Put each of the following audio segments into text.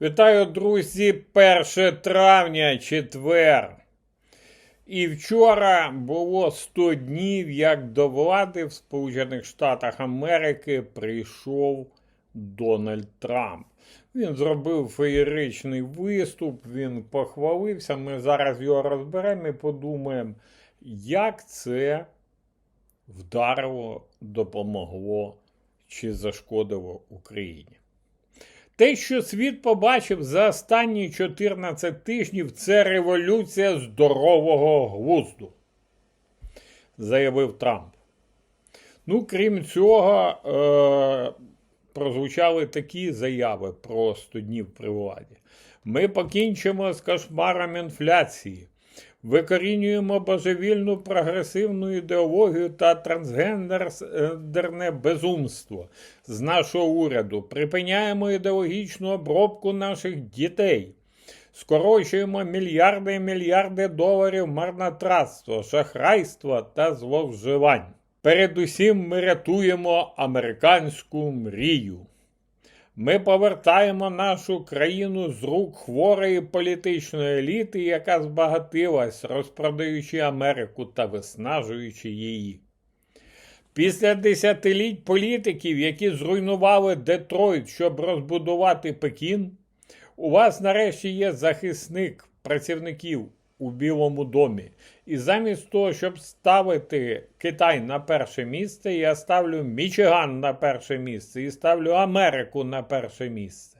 Вітаю, друзі, 1 травня, четвер. І вчора було 100 днів, як до влади в Сполучених Штатах Америки прийшов Дональд Трамп. Він зробив феєричний виступ, він похвалився. Ми зараз його розберемо і подумаємо, як це вдарило, допомогло чи зашкодило Україні. Те, що світ побачив за останні 14 тижнів, це революція здорового глузду, заявив Трамп. Ну, крім цього, е- прозвучали такі заяви про 100 днів при владі. Ми покінчимо з кошмаром інфляції, викорінюємо божевільну прогресивну ідеологію та трансгендерне безумство з нашого уряду, припиняємо ідеологічну обробку наших дітей, скорочуємо мільярди і мільярди доларів марнотратства, шахрайства та зловживань. Передусім ми рятуємо американську мрію. Ми повертаємо нашу країну з рук хворої політичної еліти, яка збагатилась, розпродаючи Америку та виснажуючи її. Після десятиліть політиків, які зруйнували Детройт, щоб розбудувати Пекін, у вас нарешті є захисник працівників у Білому домі. І замість того, щоб ставити Китай на перше місце, я ставлю Мічиган на перше місце і ставлю Америку на перше місце.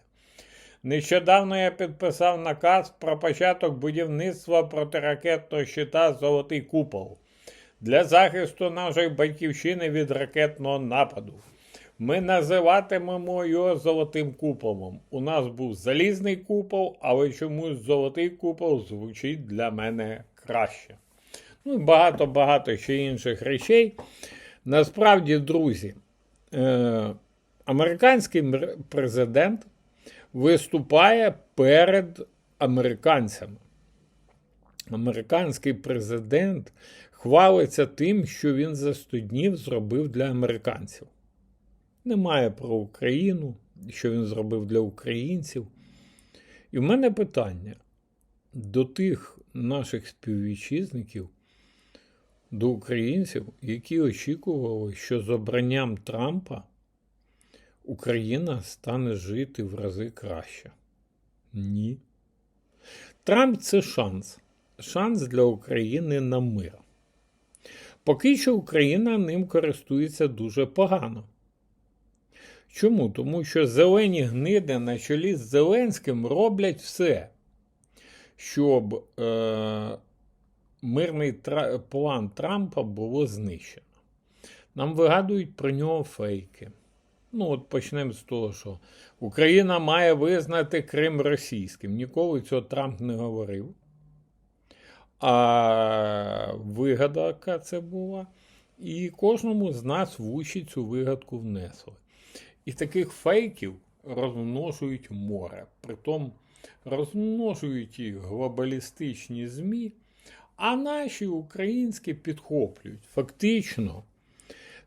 Нещодавно я підписав наказ про початок будівництва протиракетного щита Золотий купол для захисту нашої батьківщини від ракетного нападу. Ми називатимемо його золотим куполом. У нас був залізний купол, але чомусь золотий купол звучить для мене краще. Ну і багато-багато ще інших речей. Насправді, друзі, е- американський президент виступає перед американцями. Американський президент хвалиться тим, що він за 100 днів зробив для американців. Немає про Україну, що він зробив для українців. І в мене питання до тих наших співвітчизників, до українців, які очікували, що з обранням Трампа Україна стане жити в рази краще. Ні. Трамп це шанс. Шанс для України на мир. Поки що Україна ним користується дуже погано. Чому? Тому що зелені гниди на чолі з Зеленським роблять все, щоб е, мирний тра план Трампа було знищено. Нам вигадують про нього фейки. Ну, от почнемо з того, що Україна має визнати Крим російським. Ніколи цього Трамп не говорив. А вигадака це була. І кожному з нас в уші цю вигадку внесли. І таких фейків розмножують море. Притом розмножують їх глобалістичні ЗМІ, а наші українські підхоплюють. Фактично,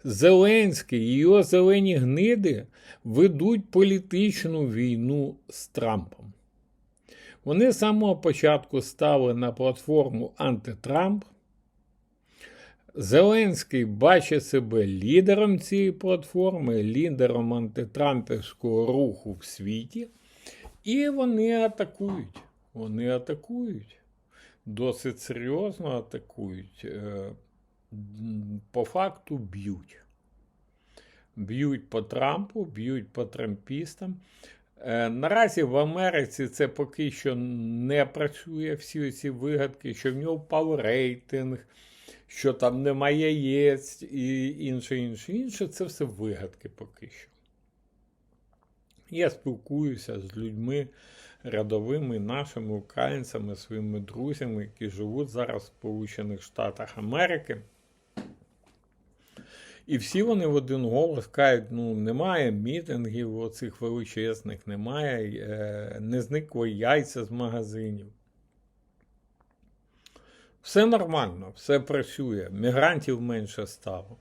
Зеленський і його зелені гниди ведуть політичну війну з Трампом. Вони з самого початку стали на платформу антитрамп. Зеленський бачить себе лідером цієї платформи, лідером антитрампівського руху в світі, і вони атакують. Вони атакують. Досить серйозно атакують. По факту б'ють. Б'ють по Трампу, б'ють по трампістам. Наразі в Америці це поки що не працює всі ці вигадки, що в нього впав рейтинг що там немає яєць і інше, інше, інше, це все вигадки поки що. Я спілкуюся з людьми рядовими нашими українцями, своїми друзями, які живуть зараз в Сполучених Штатах Америки. І всі вони в один голос кажуть, ну немає мітингів оцих величезних, немає, е, не зникли яйця з магазинів. Все нормально, все працює, мігрантів менше стало.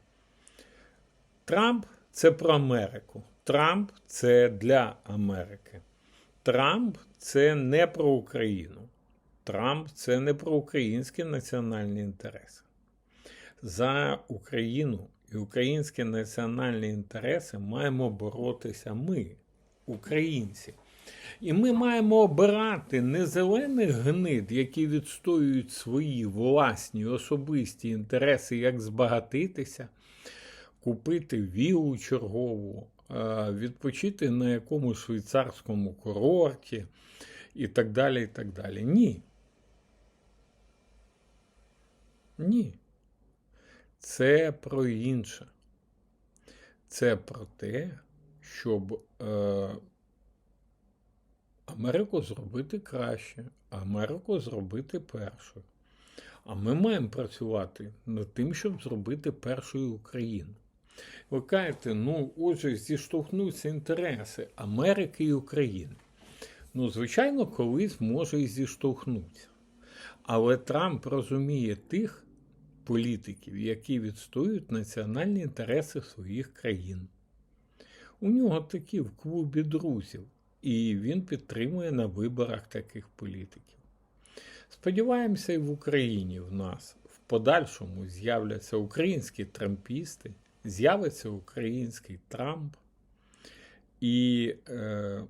Трамп це про Америку. Трамп це для Америки. Трамп це не про Україну. Трамп це не про українські національні інтереси. За Україну і українські національні інтереси маємо боротися ми, українці. І ми маємо обирати не зелених гнид, які відстоюють свої власні особисті інтереси, як збагатитися, купити вілу чергову, відпочити на якомусь швейцарському курорті і так далі. і так далі. Ні. Ні. Це про інше. Це про те, щоб е, Америку зробити краще, Америку зробити першою. А ми маємо працювати над тим, щоб зробити першою Україну. Ви кажете, ну, отже, зіштовхнуться інтереси Америки і України. Ну, звичайно, колись може і зіштовхнутися. Але Трамп розуміє тих політиків, які відстоюють національні інтереси своїх країн. У нього такі в клубі друзів, і він підтримує на виборах таких політиків. Сподіваємося, і в Україні в нас в подальшому з'являться українські трампісти, з'явиться український Трамп, і е,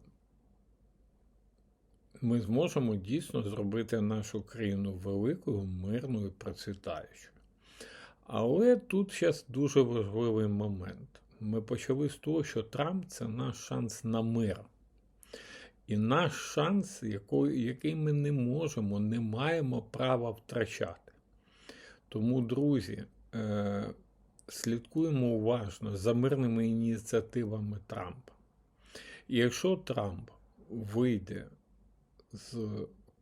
ми зможемо дійсно зробити нашу країну великою, мирною, процвітаючою. Але тут зараз дуже важливий момент. Ми почали з того, що Трамп це наш шанс на мир. І наш шанс, який, ми не можемо, не маємо права втрачати. Тому, друзі, е, слідкуємо уважно за мирними ініціативами Трампа. І якщо Трамп вийде з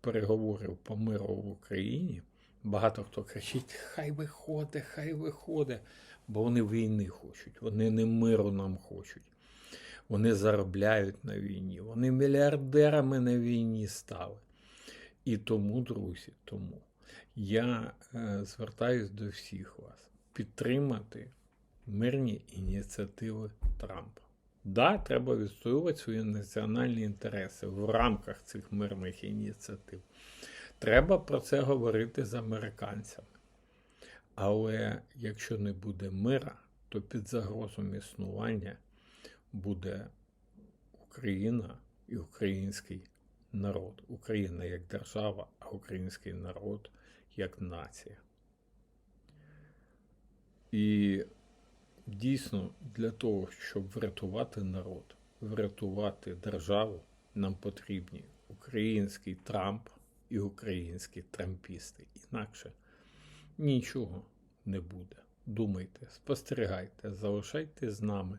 переговорів по миру в Україні, багато хто кричить: хай виходить, хай виходить, бо вони війни хочуть, вони не миру нам хочуть. Вони заробляють на війні, вони мільярдерами на війні стали. І тому, друзі, тому я е, звертаюсь до всіх вас підтримати мирні ініціативи Трампа. Да, треба відстоювати свої національні інтереси в рамках цих мирних ініціатив. Треба про це говорити з американцями. Але якщо не буде мира, то під загрозом існування буде Україна і український народ. Україна як держава, а український народ як нація. І дійсно для того, щоб врятувати народ, врятувати державу, нам потрібні український Трамп і українські трампісти. Інакше нічого не буде. Думайте, спостерігайте, залишайтесь з нами.